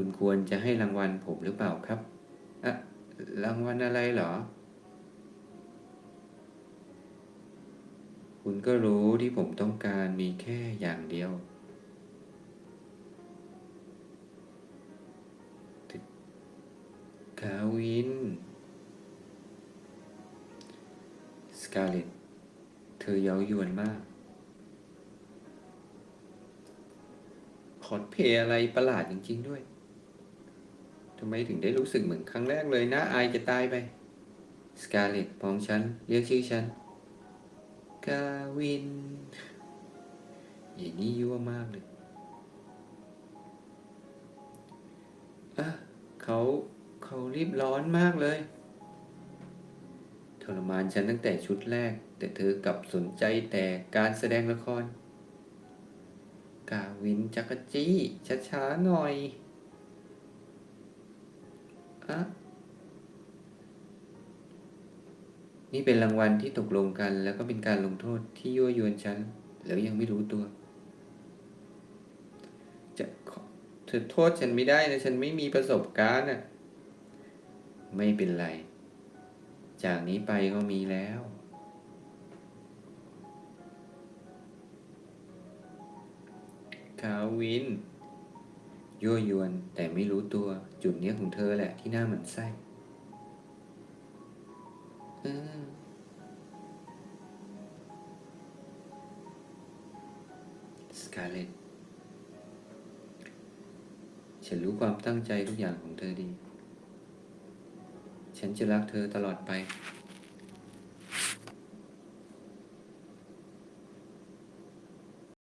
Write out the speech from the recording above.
คุณควรจะให้รางวัลผมหรือเปล่าครับอะรางวัลอะไรเหรอ คุณก็รู้ที่ผมต้องการมีแค่อย่างเดียวกาวิน สกาเลตเธอเย้ายวนมาก คอสเพย์อะไรประหลาดจริงๆด้วย ทำไมถึงได้รู้สึกเหมือนครั้งแรกเลยนะอายจะตายไป สกาเลตมองฉัน เรียกชื่อฉัน กาวิน อย่างนี้ยั่วมากเลยอะเขาเขารีบร้อนมากเลยทรมานฉันตั้งแต่ชุดแรก แต่เธอกลับสนใจแต่การแสดงละคร กาวินจักรจี้ช้าๆหน่อย อะนี่เป็นรางวัลที่ตกลงกัน แล้วก็เป็นการลงโทษที่ยั่วยวนฉัน แล้วยังไม่รู้ตัว จะเธอโทษฉันไม่ได้นะฉันไม่มีประสบการณ์น่ะ ไม่เป็นไร จากนี้ไปก็มีแล้วคาวิน ยั่วยวนแต่ไม่รู้ตัวจุดเนี้ยของเธอแหละที่หน่าหมันไส้สกาเลตฉันรู้ความตั้งใจทุกอย่างของเธอดี ฉันจะรักเธอตลอดไป